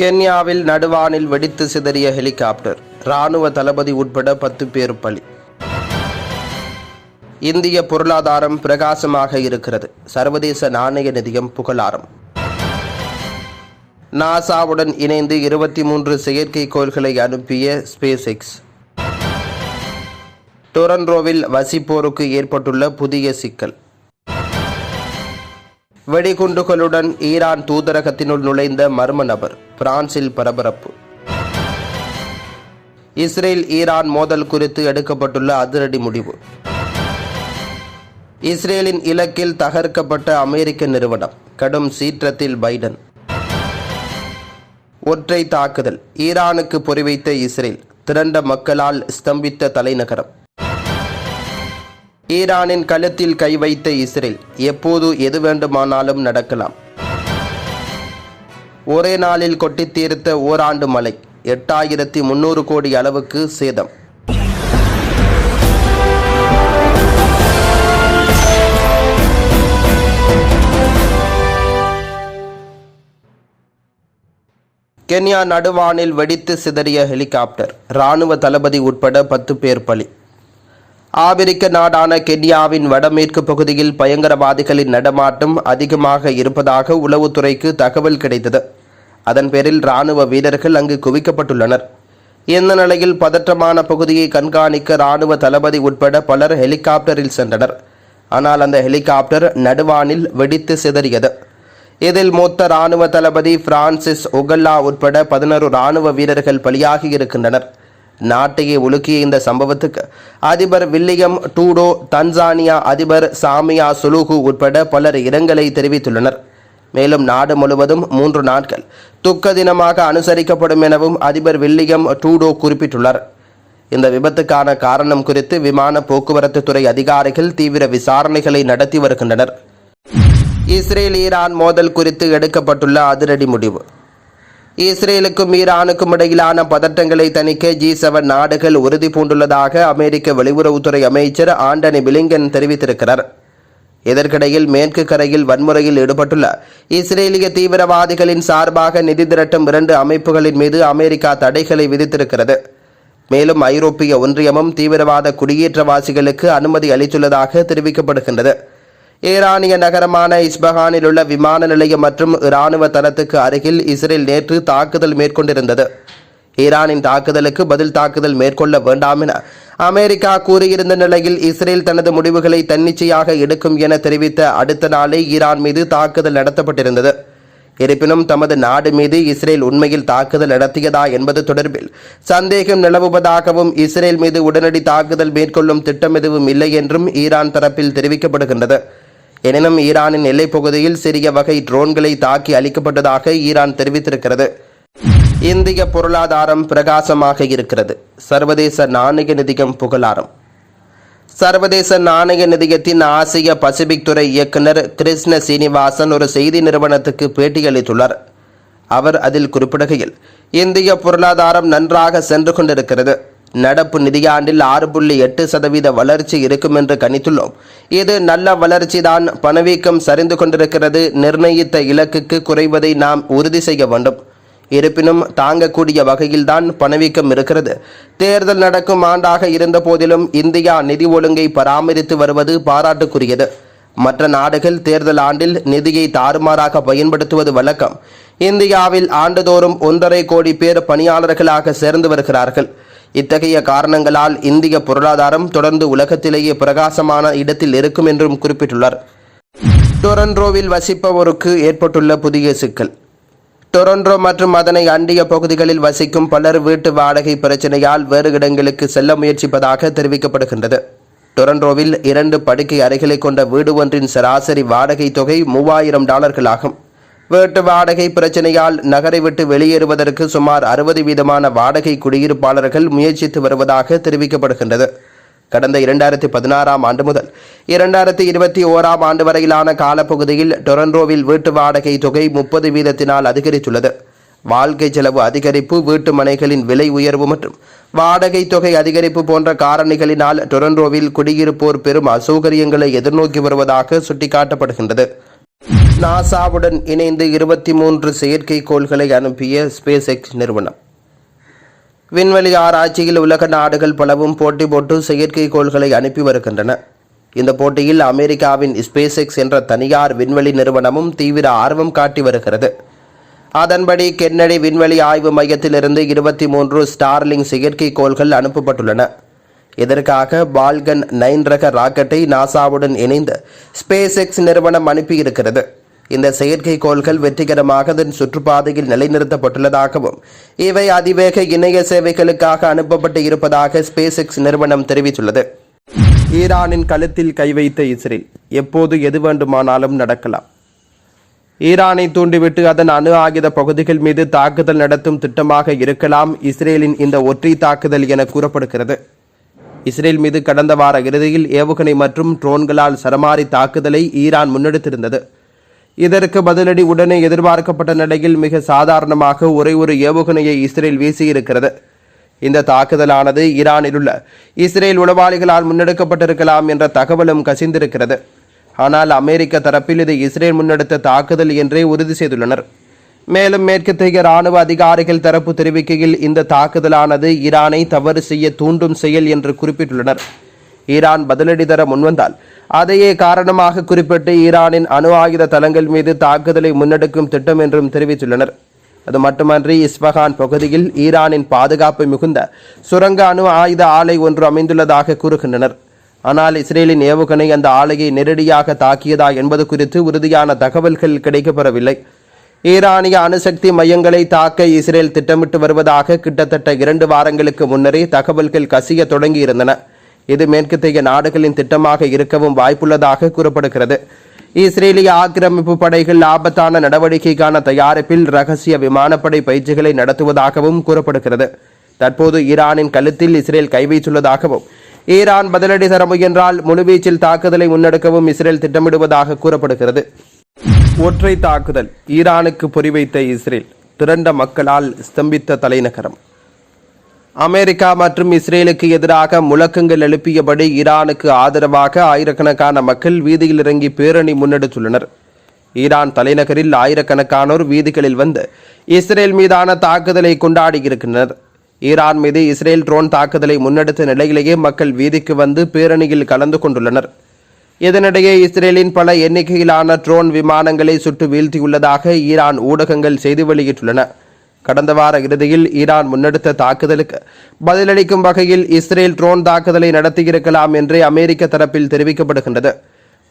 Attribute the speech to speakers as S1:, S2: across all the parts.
S1: கென்யாவில் நடுவானில் வெடித்து சிதறிய ஹெலிகாப்டர். ராணுவ தளபதி உட்பட பத்து பேர் பலி. இந்திய பொருளாதாரம் பிரகாசமாக இருக்கிறது. சர்வதேச நாணய நிதியம் புகழாரம். நாசாவுடன் இணைந்து இருபத்தி மூன்று செயற்கைக்கோள்களை அனுப்பிய ஸ்பேஸ் எக்ஸ் டொரன்ரோவில் வசிப்போருக்கு ஏற்பட்டுள்ள புதிய சிக்கல். வெடிகுண்டுகளுடன் ஈரான் தூதரகத்தினுள் நுழைந்த மர்ம நபர் பிரான்சில் பரபரப்பு. இஸ்ரேல் ஈரான் மோதல் குறித்து எடுக்கப்பட்டுள்ள அதிரடி முடிவு. இஸ்ரேலின் இலக்கில் தகர்க்கப்பட்ட அமெரிக்க நிறுவனம் கடும் சீற்றத்தில் பைடன். ஒற்றை தாக்குதல் ஈரானுக்கு பொறிவைத்த இஸ்ரேல் திரண்ட மக்களால் ஸ்தம்பித்த தலைநகரம். ஈரானின் கழுத்தில் கை வைத்த இஸ்ரேல் எப்போது எது வேண்டுமானாலும் நடக்கலாம். ஒரே நாளில் கொட்டித் தீர்த்த ஓராண்டு மழை எட்டாயிரத்தி முன்னூறு கோடி அளவுக்கு சேதம். கென்யா நடுவானில் வெடித்து சிதறிய ஹெலிகாப்டர் ராணுவ தளபதி உட்பட பத்து பேர் பலி. ஆபிரிக்க நாடான கென்யாவின் வடமேற்கு பகுதியில் பயங்கரவாதிகளின் நடமாட்டம் அதிகமாக இருப்பதாக உளவுத்துறைக்கு தகவல் கிடைத்தது. அதன் பேரில் ராணுவ வீரர்கள் அங்கு குவிக்கப்பட்டுள்ளனர். இந்த நிலையில் பதற்றமான பகுதியை கண்காணிக்க ராணுவ தளபதி உட்பட பலர் ஹெலிகாப்டரில் சென்றனர். ஆனால் அந்த ஹெலிகாப்டர் நடுவானில் வெடித்து சிதறியது. இதில் மூத்த ராணுவ தளபதி பிரான்சிஸ் ஒகல்லா உட்பட பதினொரு ராணுவ வீரர்கள் பலியாகி இருக்கின்றனர். நாட்டையே உலுக்கிய இந்த சம்பவத்துக்கு அதிபர் வில்லியம் டூடோ தன்சானியா அதிபர் சாமியா சுலுகு உட்பட பலர் இரங்கலை தெரிவித்துள்ளனர். மேலும் நாடு முழுவதும் மூன்று நாட்கள் துக்க தினமாக அனுசரிக்கப்படும் எனவும் அதிபர் வில்லியம் டூடோ குறிப்பிட்டுள்ளார். இந்த விபத்துக்கான காரணம் குறித்து விமான போக்குவரத்து துறை அதிகாரிகள் தீவிர விசாரணைகளை நடத்தி வருகின்றனர். இஸ்ரேல் ஈரான் மோதல் குறித்து எடுக்கப்பட்டுள்ள அதிரடி முடிவு. இஸ்ரேலுக்கும் ஈரானுக்கும் இடையிலான பதட்டங்களை தணிக்க ஜி செவன் நாடுகள் உறுதி பூண்டுள்ளதாக அமெரிக்க வெளியுறவுத்துறை அமைச்சர் ஆண்டனி பிலிங்கன் தெரிவித்திருக்கிறார். இதற்கிடையில் மேற்கு கரையில் வன்முறையில் ஈடுபட்டுள்ள இஸ்ரேலிய தீவிரவாதிகளின் சார்பாக நிதி திரட்டும் இரண்டு அமைப்புகளின் மீது அமெரிக்கா தடைகளை விதித்திருக்கிறது. மேலும் ஐரோப்பிய ஒன்றியமும் தீவிரவாத குடியேற்றவாசிகளுக்கு அனுமதி அளித்துள்ளதாக தெரிவிக்கப்படுகின்றது. ஈரானிய நகரமான இஸ்பஹானில் உள்ள விமான நிலையம் மற்றும் இராணுவ தளத்துக்கு அருகில் இஸ்ரேல் நேற்று தாக்குதல் மேற்கொண்டிருந்தது. ஈரானின் தாக்குதலுக்கு பதில் தாக்குதல் மேற்கொள்ள வேண்டாம் என அமெரிக்கா கூறியிருந்த நிலையில் இஸ்ரேல் தனது முடிவுகளை தன்னிச்சையாக எடுக்கும் என தெரிவித்த அடுத்த நாளே ஈரான் மீது தாக்குதல் நடத்தப்பட்டிருந்தது. இருப்பினும் தமது நாடு மீது இஸ்ரேல் உண்மையில் தாக்குதல் நடத்தியதா என்பது தொடர்பில் சந்தேகம் நிலவுவதாகவும் இஸ்ரேல் மீது உடனடி தாக்குதல் மேற்கொள்ளும் திட்டம் எதுவும் இல்லை என்றும் ஈரான் தரப்பில் தெரிவிக்கப்படுகின்றது. எனினும் ஈரானின் எல்லைப் பகுதியில் சிறிய வகை ட்ரோன்களை தாக்கி அளிக்கப்பட்டதாக ஈரான் தெரிவித்திருக்கிறது. இந்திய பொருளாதாரம் பிரகாசமாக இருக்கிறது. சர்வதேச நாணய நிதியம் புகழாரம். சர்வதேச நாணய நிதியத்தின் ஆசிய பசிபிக் துறை இயக்குனர் கிருஷ்ண சீனிவாசன் ஒரு செய்தி நிறுவனத்துக்கு பேட்டியளித்துள்ளார் அவர் அதில் குறிப்பிடுகையில் இந்திய பொருளாதாரம் நன்றாக சென்று கொண்டிருக்கிறது. நடப்பு நிதியாண்டில் ஆறு புள்ளி எட்டு சதவீத வளர்ச்சி இருக்கும் என்று கணித்துள்ளோம். இது நல்ல வளர்ச்சிதான். பணவீக்கம் சரிந்து கொண்டிருக்கிறது. நிர்ணயித்த இலக்குக்கு குறைவதை நாம் உறுதி செய்ய வேண்டும். இருப்பினும் தாங்கக்கூடிய வகையில்தான் பணவீக்கம் இருக்கிறது. தேர்தல் நடக்கும் ஆண்டாக இருந்த போதிலும் இந்தியா நிதி ஒழுங்கை பராமரித்து வருவது பாராட்டுக்குரியது. மற்ற நாடுகள் தேர்தல் ஆண்டில் நிதியை தாறுமாறாக பயன்படுத்துவது வழக்கம். இந்தியாவில் ஆண்டுதோறும் ஒன்றரை கோடி பேர் பணியாளர்களாக சேர்ந்து வருகிறார்கள். இத்தகைய காரணங்களால் இந்திய பொருளாதாரம் தொடர்ந்து உலகத்திலேயே பிரகாசமான இடத்தில் இருக்கும் என்றும் குறிப்பிட்டுள்ளார். டொரன்ரோவில் வசிப்பவருக்கு ஏற்பட்டுள்ள புதிய சிக்கல். டொரண்டோ மற்றும் அதனை அண்டிய பகுதிகளில் வசிக்கும் பலர் வீட்டு வாடகை பிரச்சனையால் வேறு இடங்களுக்கு செல்ல முயற்சிப்பதாக தெரிவிக்கப்படுகின்றது. டொரண்டோவில் இரண்டு படுக்கை அறைகளை கொண்ட வீடு ஒன்றின் சராசரி வாடகை தொகை மூவாயிரம் டாலர்கள் ஆகும் வீட்டு வாடகை பிரச்சனையால் நகரை விட்டு வெளியேறுவதற்கு சுமார் அறுபது வீதமான வாடகை குடியிருப்பாளர்கள் முயற்சித்து வருவதாக தெரிவிக்கப்படுகின்றது. கடந்த இரண்டாயிரத்தி பதினாறாம் ஆண்டு முதல் இரண்டாயிரத்தி இருபத்தி ஓராம் ஆண்டு வரையிலான காலப்பகுதியில் டொரண்டோவில் வீட்டு வாடகை தொகை முப்பது வீதத்தினால் அதிகரித்துள்ளது. வாழ்க்கை செலவு அதிகரிப்பு வீட்டு மனைகளின் விலை உயர்வு மற்றும் வாடகை தொகை அதிகரிப்பு போன்ற காரணிகளினால் டொரண்டோவில் குடியிருப்போர் பெரும் அசௌகரியங்களை எதிர்நோக்கி வருவதாக சுட்டிக்காட்டப்படுகின்றது. நாசாவுடன் இணைந்து இருபத்தி மூன்று செயற்கைக்கோள்களை அனுப்பிய ஸ்பேஸ் எக்ஸ் நிறுவனம். விண்வெளி ஆராய்ச்சியில் உலக நாடுகள் பலவும் போட்டி போட்டு செயற்கைக்கோள்களை அனுப்பி வருகின்றன. இந்த போட்டியில் அமெரிக்காவின் ஸ்பேஸ் எக்ஸ் என்ற தனியார் விண்வெளி நிறுவனமும் தீவிர ஆர்வம் காட்டி வருகிறது. அதன்படி கென்னடி விண்வெளி ஆய்வு மையத்திலிருந்து இருபத்தி மூன்று ஸ்டார்லிங் செயற்கைக்கோள்கள் அனுப்பப்பட்டுள்ளன. இதற்காக பால்கன் நைன் ரக ராக்கெட்டை நாசாவுடன் இணைந்து ஸ்பேஸ் எக்ஸ் நிறுவனம் அனுப்பியிருக்கிறது. இந்த செயற்கைக்கோள்கள் வெற்றிகரமாக அதன் சுற்றுப்பாதையில் நிலைநிறுத்தப்பட்டுள்ளதாகவும் இவை அதிவேக இணைய சேவைகளுக்காக அனுப்பப்பட்டு இருப்பதாக ஸ்பேஸ் எக்ஸ் நிறுவனம் தெரிவித்துள்ளது. ஈரானின் கழுத்தில் கை வைத்த இஸ்ரேல் எப்போது எது வேண்டுமானாலும் நடக்கலாம். ஈரானை தூண்டிவிட்டு அதன் அணு ஆயுத பகுதிகள் மீது தாக்குதல் நடத்தும் திட்டமாக இருக்கலாம் இஸ்ரேலின் இந்த ஒற்றை தாக்குதல் என கூறப்படுகிறது. இஸ்ரேல் மீது கடந்த வார இறுதியில் ஏவுகணை மற்றும் ட்ரோன்களால் சரமாரி தாக்குதலை ஈரான் முன்னெடுத்திருந்தது. இதற்கு பதிலடி உடனே எதிர்பார்க்கப்பட்ட நிலையில் மிக சாதாரணமாக ஒரே ஒரு ஏவுகணையை இஸ்ரேல் வீசியிருக்கிறது. இந்த தாக்குதலானது ஈரானில் உள்ள இஸ்ரேல் உளவாளிகளால் முன்னெடுக்கப்பட்டிருக்கலாம் என்ற தகவலும் கசிந்திருக்கிறது. ஆனால் அமெரிக்க தரப்பில் இது இஸ்ரேல் முன்னெடுத்த தாக்குதல் என்றே உறுதி செய்துள்ளனர். மேலும் மேற்கத்திய ராணுவ அதிகாரிகள் தரப்பு தெரிவிக்கையில் இந்த தாக்குதலானது ஈரானை தவறு செய்ய தூண்டும் செயல் என்று குறிப்பிட்டுள்ளனர். ஈரான் பதிலடி தர முன்வந்தால். அதையே காரணமாக குறிப்பிட்டு ஈரானின் அணு ஆயுத தளங்கள் மீது தாக்குதலை முன்னெடுக்கும் திட்டம் என்றும் தெரிவித்துள்ளனர். அது மட்டுமன்றி இஸ்பஹான் பகுதியில் ஈரானின் பாதுகாப்பு மிகுந்த சுரங்க அணு ஆயுத ஆலை ஒன்று அமைந்துள்ளதாக கூறுகின்றனர். ஆனால் இஸ்ரேலின் ஏவுகணை அந்த ஆலையை நேரடியாக தாக்கியதா என்பது குறித்து உறுதியான தகவல்கள் கிடைக்கப்பெறவில்லை. ஈரானிய அணுசக்தி மையங்களை தாக்க இஸ்ரேல் திட்டமிட்டு வருவதாக கிட்டத்தட்ட இரண்டு வாரங்களுக்கு முன்னரே தகவல்கள் கசிய தொடங்கியிருந்தன. இது மேற்கத்தைய நாடுகளின் திட்டமாக இருக்கவும் வாய்ப்புள்ளதாக கூறப்படுகிறது. இஸ்ரேலிய ஆக்கிரமிப்பு படைகள் ஆபத்தான நடவடிக்கைக்கான தயாரிப்பில் ரகசிய விமானப்படை பயிற்சிகளை நடத்துவதாகவும் கூறப்படுகிறது. தற்போது ஈரானின் கழுத்தில் இஸ்ரேல் கைவைத்துள்ளதாகவும் ஈரான் பதிலடி தர முயன்றால் முழுவீச்சில் தாக்குதலை முன்னெடுக்கவும் இஸ்ரேல் திட்டமிடுவதாக கூறப்படுகிறது. ஒற்றை தாக்குதல் ஈரானுக்கு பொறிவைத்த இஸ்ரேல் திரண்ட மக்களால் ஸ்தம்பித்த தலைநகரம். அமெரிக்கா மற்றும் இஸ்ரேலுக்கு எதிராக முழக்கங்கள் எழுப்பியபடி ஈரானுக்கு ஆதரவாக ஆயிரக்கணக்கான மக்கள் வீதியில் இறங்கி பேரணி முன்னெடுத்துள்ளனர். ஈரான் தலைநகரில் ஆயிரக்கணக்கானோர் வீதிகளில் வந்து இஸ்ரேல் மீதான தாக்குதலை கொண்டாடியிருக்கின்றனர். ஈரான் மீது இஸ்ரேல் ட்ரோன் தாக்குதலை முன்னெடுத்த நிலையிலேயே மக்கள் வீதிக்கு வந்து பேரணியில் கலந்து கொண்டுள்ளனர். இதனிடையே இஸ்ரேலின் பல எண்ணிக்கையிலான ட்ரோன் விமானங்களை சுட்டு வீழ்த்தியுள்ளதாக ஈரான் ஊடகங்கள் செய்தி வெளியிட்டுள்ளன. கடந்த வார இறுதியில் ஈரான் முன்னெடுத்த தாக்குதலுக்கு பதிலளிக்கும் வகையில் இஸ்ரேல் ட்ரோன் தாக்குதலை நடத்தியிருக்கலாம் என்றே அமெரிக்க தரப்பில் தெரிவிக்கப்படுகின்றது.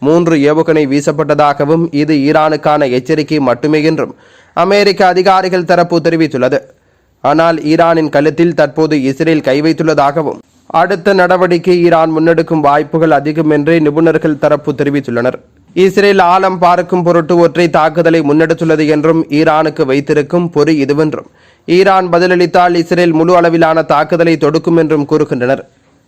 S1: மூன்று ஏவுகணை வீசப்பட்டதாகவும் இது ஈரானுக்கான எச்சரிக்கை மட்டுமே என்றும் அமெரிக்க அதிகாரிகள் தரப்பு தெரிவித்துள்ளது. ஆனால் ஈரானின் கழுத்தில் தற்போது இஸ்ரேல் கை வைத்துள்ளதாகவும் அடுத்த நடவடிக்கை ஈரான் முன்னெடுக்கும் வாய்ப்புகள் அதிகம் என்றே நிபுணர்கள் தரப்பு தெரிவித்துள்ளனர். இஸ்ரேல் ஆழம் பார்க்கும் பொருட்டு ஒற்றை தாக்குதலை முன்னெடுத்துள்ளது என்றும் ஈரானுக்கு வைத்திருக்கும் பொறி இதுவென்றும். ஈரான் பதிலளித்தால் இஸ்ரேல் முழு அளவிலான தாக்குதலை தொடுக்கும் என்றும் கூறுகின்றனர்.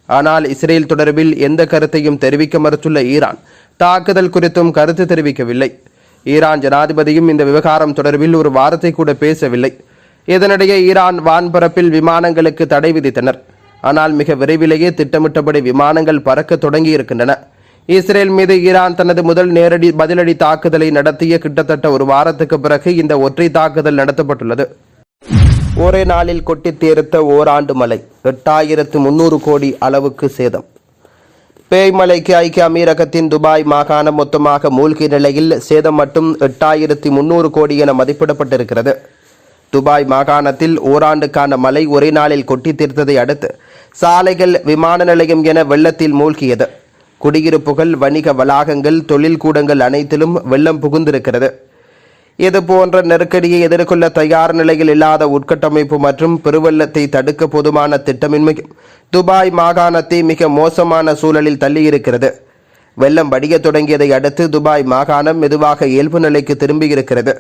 S1: ஆனால் இஸ்ரேல் தொடர்பில் எந்த கருத்தையும் தெரிவிக்க மறுத்துள்ள ஈரான் தாக்குதல் குறித்தும் கருத்து தெரிவிக்கவில்லை. ஈரான் ஜனாதிபதியும் இந்த விவகாரம் தொடர்பில் ஒரு வாரத்தை கூட பேசவில்லை. இதனிடையே ஈரான் வான்பரப்பில் விமானங்களுக்கு தடை விதித்தனர். ஆனால் மிக விரைவிலேயே திட்டமிட்டபடி விமானங்கள் பறக்க தொடங்கியிருக்கின்றன. இஸ்ரேல் மீது ஈரான் தனது முதல் நேரடி பதிலடி தாக்குதலை நடத்திய கிட்டத்தட்ட ஒரு வாரத்துக்கு பிறகு இந்த ஒற்றை தாக்குதல் நடத்தப்பட்டுள்ளது. ஒரே நாளில் கொட்டித் தீர்த்த ஓராண்டு மலை எட்டாயிரத்து முன்னூறு கோடி அளவுக்கு சேதம். பேய்மலைக்கு ஐக்கிய அமீரகத்தின் துபாய் மாகாணம் மொத்தமாக மூழ்கிய நிலையில் சேதம் மட்டும் எட்டாயிரத்தி முன்னூறு கோடி என மதிப்பிடப்பட்டிருக்கிறது. துபாய் மாகாணத்தில் ஓராண்டுக்கான மழை ஒரே நாளில் கொட்டி தீர்த்ததை அடுத்து சாலைகள் விமான நிலையம் என வெள்ளத்தில் மூழ்கியது. குடியிருப்புகள் வணிக வளாகங்கள் தொழில் கூடங்கள் அனைத்திலும் வெள்ளம் புகுந்திருக்கிறது. இது போன்ற நெருக்கடியை எதிர்கொள்ள தயார் நிலையில் இல்லாத உட்கட்டமைப்பு மற்றும் பெருவெள்ளத்தை தடுக்க போதுமான திட்டமின்மை துபாய் மாகாணத்தை மிக மோசமான சூழலில் தள்ளியிருக்கிறது. வெள்ளம் வடிய தொடங்கியதை அடுத்து துபாய் மாகாணம் மெதுவாக இயல்பு நிலைக்கு திரும்பியிருக்கிறது.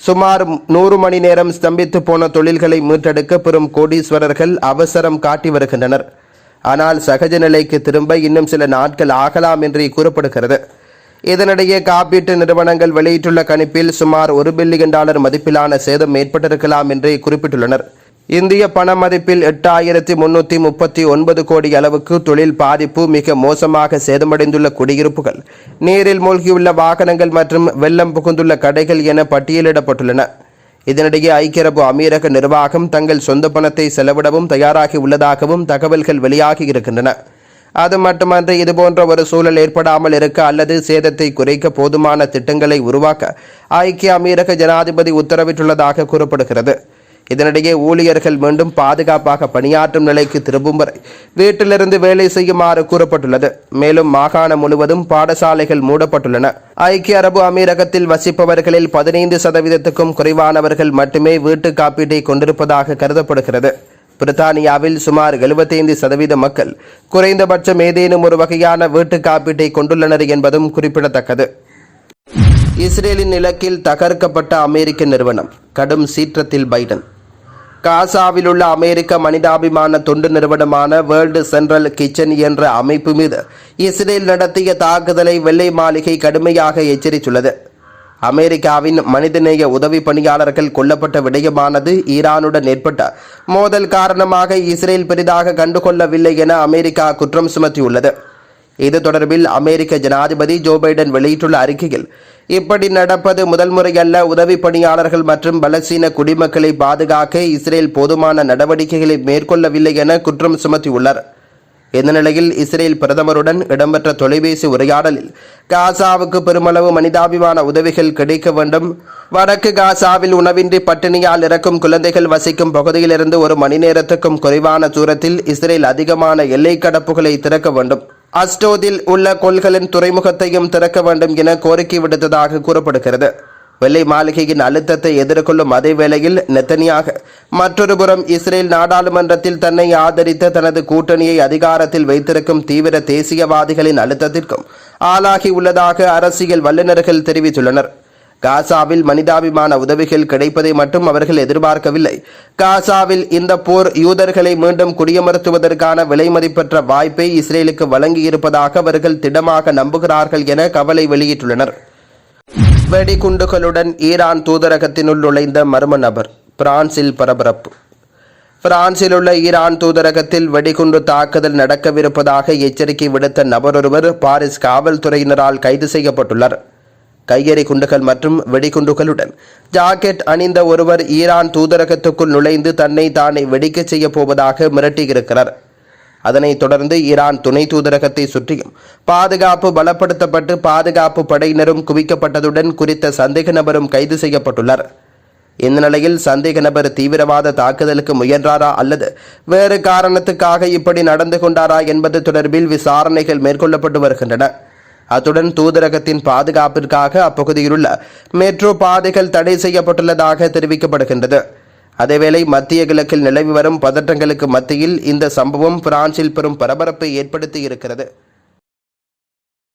S1: சுமார் நூறு மணி நேரம் ஸ்தம்பித்து போன தொழில்களை மீட்டெடுக்க பெறும் கோடீஸ்வரர்கள் அவசரம் காட்டி வருகின்றனர். ஆனால் சகஜ நிலைக்கு திரும்ப இன்னும் சில நாட்கள் ஆகலாம் என்று கூறப்படுகிறது. இதனிடையே காப்பீட்டு நிறுவனங்கள் வெளியிட்டுள்ள கணிப்பில் சுமார் ஒரு பில்லியன் டாலர் மதிப்பிலான சேதம் ஏற்பட்டிருக்கலாம் என்று குறிப்பிட்டுள்ளனர். இந்திய பண மதிப்பில் எட்டாயிரத்தி முன்னூற்றி முப்பத்தி ஒன்பது கோடி அளவுக்கு தொழில் பாதிப்பு மிக மோசமாக சேதமடைந்துள்ள குடியிருப்புகள் நீரில் மூழ்கியுள்ள வாகனங்கள் மற்றும் வெள்ளம் புகுந்துள்ள கடைகள் என பட்டியலிடப்பட்டுள்ளன. இதனிடையே ஐக்கிய அரபு அமீரக நிர்வாகம் தங்கள் சொந்த பணத்தை செலவிடவும் தயாராகி உள்ளதாகவும் தகவல்கள் வெளியாகி இருக்கின்றன. அது மட்டுமன்றி இதுபோன்ற ஒரு சூழல் ஏற்படாமல் இருக்க அல்லது சேதத்தை குறைக்க போதுமான திட்டங்களை உருவாக்க ஐக்கிய அமீரக ஜனாதிபதி உத்தரவிட்டுள்ளதாக கூறப்படுகிறது. இதனிடையே ஊழியர்கள் மீண்டும் பாதுகாப்பாக பணியாற்றும் நிலைக்கு திரும்பும் வரை வீட்டிலிருந்து வேலை செய்யுமாறு கூறப்பட்டுள்ளது. மேலும் மாகாணம் முழுவதும் பாடசாலைகள் மூடப்பட்டுள்ளன. ஐக்கிய அரபு அமீரகத்தில் வசிப்பவர்களில் பதினைந்து சதவீதத்துக்கும் குறைவானவர்கள் மட்டுமே வீட்டு காப்பீட்டை கொண்டிருப்பதாக கருதப்படுகிறது. பிரித்தானியாவில் சுமார் 75% சதவீத மக்கள் குறைந்தபட்சம் ஏதேனும் ஒரு வகையான வீட்டு காப்பீட்டை கொண்டுள்ளனர் என்பதும் குறிப்பிடத்தக்கது. இஸ்ரேலின் இலக்கில் தகர்க்கப்பட்ட அமெரிக்க நிறுவனம் கடும் சீற்றத்தில் பைடன். காசாவில் உள்ள அமெரிக்க மனிதாபிமான தொண்டு நிறுவனமான வேர்ல்டு சென்ட்ரல் கிச்சன் என்ற அமைப்பு மீது இஸ்ரேல் நடத்திய தாக்குதலை வெள்ளை மாளிகை கடுமையாக எச்சரித்துள்ளது. அமெரிக்காவின் மனிதநேய உதவி பணியாளர்கள் கொல்லப்பட்ட விடயமானது ஈரானுடன் ஏற்பட்ட மோதல் காரணமாக இஸ்ரேல் பெரிதாக கண்டுகொள்ளவில்லை என அமெரிக்கா குற்றம் சுமத்தியுள்ளது. இது தொடர்பில் அமெரிக்க ஜனாதிபதி ஜோ பைடன் வெளியிட்டுள்ள அறிக்கையில் இப்படி நடப்பது முதல் முறையல்ல. உதவி பணியாளர்கள் மற்றும் பலசீன குடிமக்களை பாதுகாக்க இஸ்ரேல் போதுமான நடவடிக்கைகளை மேற்கொள்ளவில்லை என குற்றம் சுமத்தியுள்ளார் இந்த நிலையில் இஸ்ரேல் பிரதமருடன் இடம்பெற்ற தொலைபேசி உரையாடலில் காசாவுக்கு பெருமளவு மனிதாபிமான உதவிகள் கிடைக்க வேண்டும். வடக்கு காசாவில் உணவின்றி பட்டினியால் இறக்கும் குழந்தைகள் வசிக்கும் பகுதியிலிருந்து ஒரு மணி நேரத்துக்கும் குறைவான தூரத்தில் இஸ்ரேல் அதிகமான எல்லை கடப்புகளை திறக்க வேண்டும். அஸ்டோதில் உள்ள கொள்களின் துறைமுகத்தையும் திறக்க வேண்டும் என கோரிக்கை விடுத்ததாக கூறப்படுகிறது. வெள்ளை மாளிகையின் அழுத்தத்தை எதிர்கொள்ளும் அதே வேளையில் நெத்தனியாக மற்றொரு புறம் இஸ்ரேல் நாடாளுமன்றத்தில் தன்னை ஆதரித்த தனது கூட்டணியை அதிகாரத்தில் வைத்திருக்கும் தீவிர தேசியவாதிகளின் அழுத்தத்திற்கும் ஆளாகி உள்ளதாக அரசியல் வல்லுநர்கள் தெரிவித்துள்ளனர். காசாவில் மனிதாபிமான உதவிகள் கிடைப்பதை மட்டும் அவர்கள் எதிர்பார்க்கவில்லை. காசாவில் இந்த போர் யூதர்களை மீண்டும் குடியமர்த்துவதற்கான விலைமதிப்பற்ற வாய்ப்பை இஸ்ரேலுக்கு வழங்கியிருப்பதாக அவர்கள் திடமாக நம்புகிறார்கள் என கவலை வெளியிட்டுள்ளனர். வெடிகுண்டுகளுடன் ஈரான் தூதரகத்தினுள் நுழைந்த மர்ம நபர் பிரான்சில் பரபரப்பு. பிரான்சில் உள்ள ஈரான் தூதரகத்தில் வெடிகுண்டு தாக்குதல் நடக்கவிருப்பதாக எச்சரிக்கை விடுத்த நபரொருவர் பாரிஸ் காவல்துறையினரால் கைது செய்யப்பட்டுள்ளார். கையெறி குண்டுகள் மற்றும் வெடிகுண்டுகளுடன் ஜாக்கெட் அணிந்த ஒருவர் ஈரான் தூதரகத்துக்குள் நுழைந்து தன்னை தானே வெடிக்கச் செய்ய போவதாக மிரட்டியிருக்கிறார். அதனைத் தொடர்ந்து ஈரான் துணை தூதரகத்தை சுற்றியும் பாதுகாப்பு பலப்படுத்தப்பட்டு பாதுகாப்பு படையினரும் குவிக்கப்பட்டதுடன் குறித்த சந்தேக நபரும் கைது செய்யப்பட்டுள்ளார். இந்த நிலையில் சந்தேக நபர் தீவிரவாத தாக்குதலுக்கு முயன்றாரா அல்லது வேறு காரணத்துக்காக இப்படி நடந்து கொண்டாரா என்பது தொடர்பில் விசாரணைகள் மேற்கொள்ளப்பட்டு வருகின்றன. அத்துடன் தூதரகத்தின் பாதுகாப்பிற்காக அப்பகுதியிலுள்ள மெட்ரோ பாதைகள் தடை செய்யப்பட்டுள்ளதாக தெரிவிக்கப்படுகின்றது. அதேவேளை மத்திய கிழக்கில் நிலவி வரும் பதற்றங்களுக்கு மத்தியில் இந்த சம்பவம் பிரான்சில் பெரும் பரபரப்பை ஏற்படுத்தி இருக்கிறது.